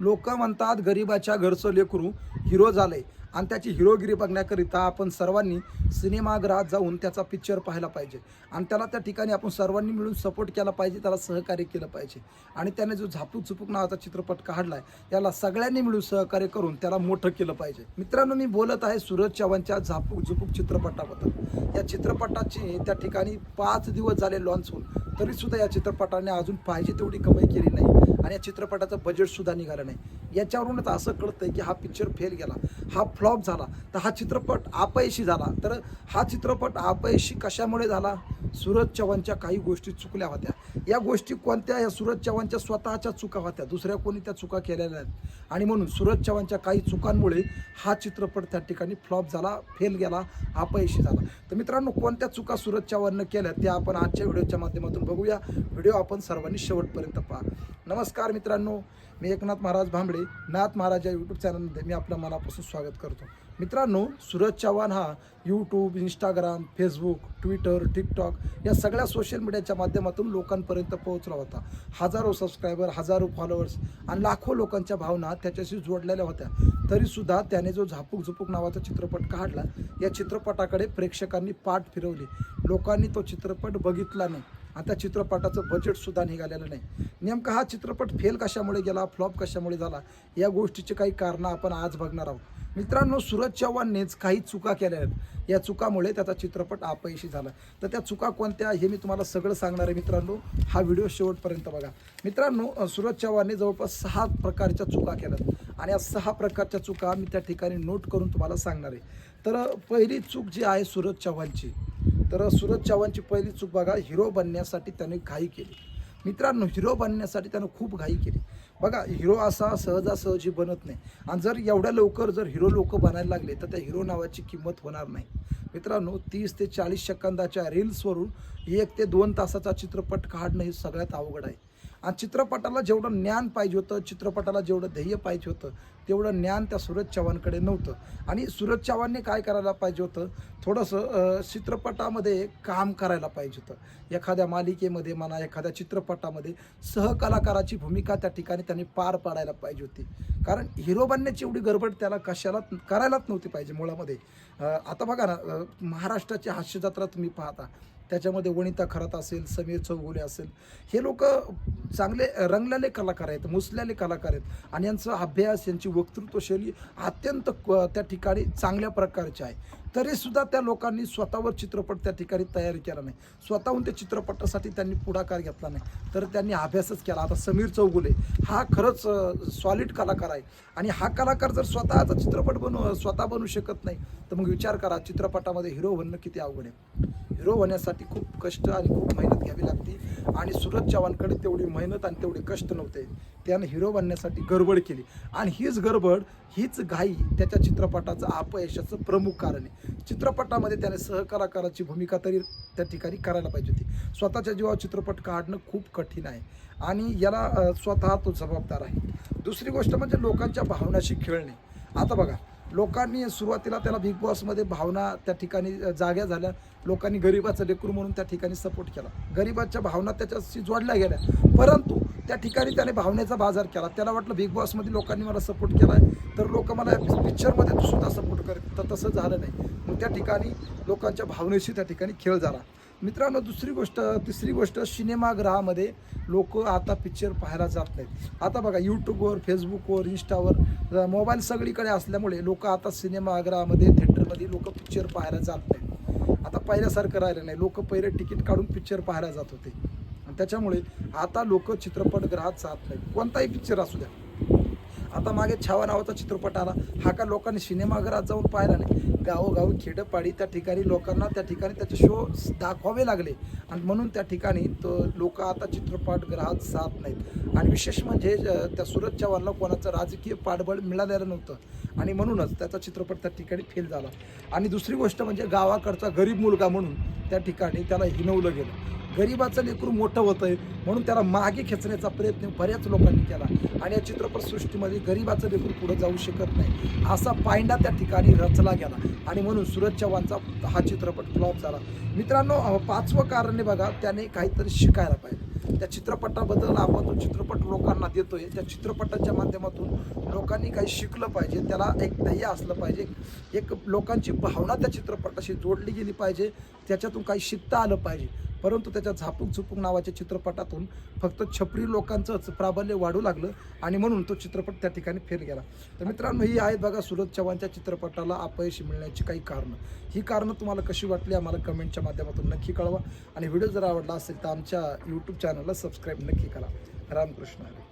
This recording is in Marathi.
लोक म्हणतात गरिबाच्या घरचं लेकरू हिरो झालंय. आणि त्याची हिरोगिरी बघण्याकरिता आपण सर्वांनी सिनेमागृहात जाऊन त्याचा पिक्चर पाहायला पाहिजे. आणि त्याला त्या ठिकाणी आपण सर्वांनी मिळून सपोर्ट केला पाहिजे त्याला सहकार्य केलं पाहिजे. आणि त्याने जो झापूक झुपूक नावाचा चित्रपट काढला आहे त्याला सगळ्यांनी मिळून सहकार्य करून त्याला मोठं केलं पाहिजे. मित्रांनो मी बोलत आहे सूरज चव्हाणच्या झापूक झुपूक चित्रपटाबद्दल. या चित्रपटाची त्या ठिकाणी पाच दिवस झाले लॉन्च होऊन. तरीसुद्धा या चित्रपटाने अजून पाहिजे तेवढी कमाई केली नाही. आणि या चित्रपटाचं बजेटसुद्धा निघालं नाही. याच्यावरूनच असं कळतंय की हा पिक्चर फेल गेला हा फ्लॉप झाला तर हा चित्रपट अपयशी झाला. तर हा चित्रपट अपयशी कशामुळे झाला? सूरज चव्हाणच्या काही गोष्टी चुकल्या होत्या. या गोष्टी कोणत्या? या सूरज चव्हाणच्या स्वतःच्या चुका होत्या. दुसऱ्या कोणी त्या चुका केलेल्या नाहीत. आणि म्हणून सूरज चव्हाणच्या काही चुकांमुळे हा चित्रपट त्या ठिकाणी फ्लॉप झाला फेल गेला अपयशी झाला. तर मित्रांनो कोणत्या चुका सूरज चव्हाणनं केल्या त्या आपण आजच्या व्हिडिओच्या माध्यमातून बघूया. व्हिडिओ आपण सर्वांनी शेवटपर्यंत पहा. नमस्कार मित्रांनो मी एकनाथ महाराज भांबळे नाथ महाराज या यूट्यूब चॅनलमध्ये मी आपल्या मनापासून स्वागत करतो. मित्रांनो सूरज चव्हाण हा YouTube Instagram Facebook Twitter TikTok या सगळ्या सोशल मीडियाच्या माध्यमातून लोकांपर्यंत पोहोचला होता. हजारो सबस्क्रायबर हजारो फॉलोअर्स आणि लाखो लोकांच्या भावना त्याच्याशी जोडलेल्या होत्या. तरीसुद्धा त्याने जो झापूक झुपूक नावाचा चित्रपट काढला या चित्रपटाकडे प्रेक्षकांनी पाठ फिरवली. लोकांनी तो चित्रपट बघितला नाही. आणि त्या चित्रपटाचं बजेटसुद्धा निघालेलं नाही. नेमका हा चित्रपट फेल कशामुळे गेला फ्लॉप कशामुळे झाला या गोष्टीची काही कारणं आपण आज बघणार आहोत. मित्रांनो सूरज चव्हाणनेच काही चुका केल्या आहेत. या चुकामुळे त्याचा चित्रपट अपयशी झाला. तर त्या चुका कोणत्या हे मी तुम्हाला सगळं सांगणार आहे मित्रांनो. हा व्हिडिओ शेवटपर्यंत बघा. मित्रांनो सूरज चव्हाणने जवळपास सहा प्रकारच्या चुका केल्यात. आणि या सहा प्रकारच्या चुका मी त्या ठिकाणी नोट करून तुम्हाला सांगणार आहे. तर पहिली चूक जी आहे सूरज चव्हाणची तर सूरज चव्हाणची पहिली चूक बघा हिरो बनण्यासाठी त्याने घाई केली. मित्रांनो हिरो बनण्यासाठी त्यानं खूप घाई केली. बघा हिरो असा सहजासहजी बनत नाही. आणि जर एवढ्या लवकर जर हिरो लोक बनायला लागले तर त्या हिरो नावाची किंमत होणार नाही. मित्रांनो तीस ते चाळीस सेकंदाच्या रील्सवरून एक ते दोन तासाचा चित्रपट काढणं हे सगळ्यात अवघड आहे. आणि चित्रपटाला जेवढं ज्ञान पाहिजे होतं चित्रपटाला जेवढं ध्येय पाहिजे होतं तेवढं ज्ञान त्या सूरज चव्हाणकडे नव्हतं. आणि सूरज चव्हाणने काय करायला पाहिजे होतं? थोडंसं चित्रपटामध्ये काम करायला पाहिजे होतं. एखाद्या मालिकेमध्ये म्हणा एखाद्या चित्रपटामध्ये सहकलाकाराची भूमिका त्या ठिकाणी त्यांनी पार पाडायला पाहिजे होती. कारण हिरो बनण्याची एवढी गडबड त्याला कशाला करायलाच नव्हती पाहिजे मुळामध्ये. आता बघा ना महाराष्ट्राची हास्यजत्रा तुम्ही पाहता. त्याच्यामध्ये वनिता खरात असेल समीर चौगुले असेल. हे लोक चांगले रंगलेले कलाकार आहेत मुसलेले कलाकार आहेत. आणि यांचा अभ्यास यांची वक्तृत्वशैली अत्यंत क- त्या ठिकाणी चांगल्या प्रकारची आहे. तरीसुद्धा त्या लोकांनी स्वतःवर चित्रपट त्या ठिकाणी तयार केला नाही. स्वतःहून त्या चित्रपटासाठी त्यांनी पुढाकार घेतला नाही. तर त्यांनी अभ्यासच केला. आता समीर चौगुले हा खरंच सॉलिड कलाकार आहे. आणि हा कलाकार जर स्वतःचा चित्रपट बनवू स्वतः बनू शकत नाही तर मग विचार करा चित्रपटामध्ये हिरो बनणं किती अवघड आहे. हिरो होण्यासाठी खूप कष्ट आणि खूप मेहनत घ्यावी लागते. आणि सूरज चव्हाणकडे तेवढी मेहनत आणि तेवढे कष्ट नव्हते. त्यानं हिरो बनण्यासाठी गडबड केली. आणि हीच गडबड हीच घाई त्याच्या चित्रपटाचं अपयशाचं प्रमुख कारण आहे. चित्रपटामध्ये त्याने सहकलाकाराची भूमिका तरी त्या ठिकाणी करायला पाहिजे होती. स्वतःच्या जीवावर चित्रपट काढणं खूप कठीण आहे. आणि याला स्वतः तो जबाबदार आहे. दुसरी गोष्ट म्हणजे लोकांच्या भावनाशी खेळणे. आता बघा लोकांनी सुरुवातीला त्याला बिग बॉसमध्ये भावना त्या ठिकाणी जाग्या झाल्या. लोकांनी गरिबाचं लेकरू म्हणून त्या ठिकाणी सपोर्ट केला. गरिबाच्या भावना त्याच्याशी जोडल्या गेल्या. परंतु त्या ठिकाणी त्याने भावनेचा बाजार केला. त्याला वाटलं बिग बॉसमध्ये लोकांनी मला सपोर्ट केला आहे तर लोक मला पिक्चरमध्ये सुद्धा सपोर्ट करत तर तसं झालं नाही. मग त्या ठिकाणी लोकांच्या भावनेशी त्या ठिकाणी खेळ झाला. मित्रांनो दुसरी गोष्ट तिसरी गोष्ट सिनेमागृहामध्ये लोक आता पिक्चर पाहायला जात नाहीत. आता बघा यूट्यूबवर फेसबुकवर इंस्टावर मोबाईल सगळीकडे असल्यामुळे लोक आता सिनेमागृहामध्ये थिएटरमध्ये लोक पिक्चर पाहायला जात नाहीत. आता पहिल्यासारखं राहिलं नाही. लोक पहिले तिकीट काढून पिक्चर पाहायला जात होते. आणि त्याच्यामुळे आता लोक चित्रपटगृहात जात नाहीत. कोणताही पिक्चर असू द्या. आता मागे छावा नावाचा चित्रपट आला. हा का लोकांनी सिनेमागृहात जाऊन पाहिला नाही. गावोगावी खेडपाडी त्या ठिकाणी लोकांना त्या ठिकाणी त्याचे शो दाखवावे लागले. आणि म्हणून त्या ठिकाणी तो लोक आता चित्रपटगृहात जात नाहीत. आणि विशेष म्हणजे त्या सूरज चव्हाणला कोणाचं राजकीय पाठबळ मिळालेलं नव्हतं. आणि म्हणूनच त्याचा चित्रपट त्या ठिकाणी फेल झाला. आणि दुसरी गोष्ट म्हणजे गावाकडचा गरीब मुलगा म्हणून त्या ठिकाणी त्याला हिनवलं गेलं. गरिबाचं लेकरू मोठं होतं आहे म्हणून त्याला मागे खेचण्याचा प्रयत्न बऱ्याच लोकांनी केला. आणि या चित्रपटसृष्टीमध्ये गरिबाचं लेकरू पुढं जाऊ शकत नाही. असा पायंडा त्या ठिकाणी रचला गेला. आणि म्हणून सूरज चव्हाणचा हा चित्रपट फ्लॉप झाला. मित्रांनो पाचवं कारण आहे बघा त्याने काहीतरी शिकायला पाहिजे. त्या चित्रपटाबद्दल आपण तो चित्रपट लोकांना देतोय त्या चित्रपटाच्या माध्यमातून लोकांनी काही शिकलं पाहिजे त्याला एक ध्येय असलं पाहिजे. एक लोकांची भावना त्या चित्रपटाशी जोडली गेली पाहिजे त्याच्यातून काही शिकता आलं पाहिजे. परंतु त्याच्या झापूक झुपूक नावाच्या चित्रपटातून फक्त छपरी लोकांचंच प्राबल्य वाढू लागलं आणि म्हणून तो चित्रपट त्या ठिकाणी फेल गेला. तर मित्रांनो ही आहेत बघा सुरज चव्हाणच्या चित्रपटाला अपयश मिळण्याची काही कारणं. ही कारणं तुम्हाला कशी वाटली आम्हाला कमेंटच्या माध्यमातून नक्की कळवा. आणि व्हिडिओ जर आवडला असेल तर आमच्या यूट्यूब चॅनलला सबस्क्राईब नक्की करा. रामकृष्ण हरी.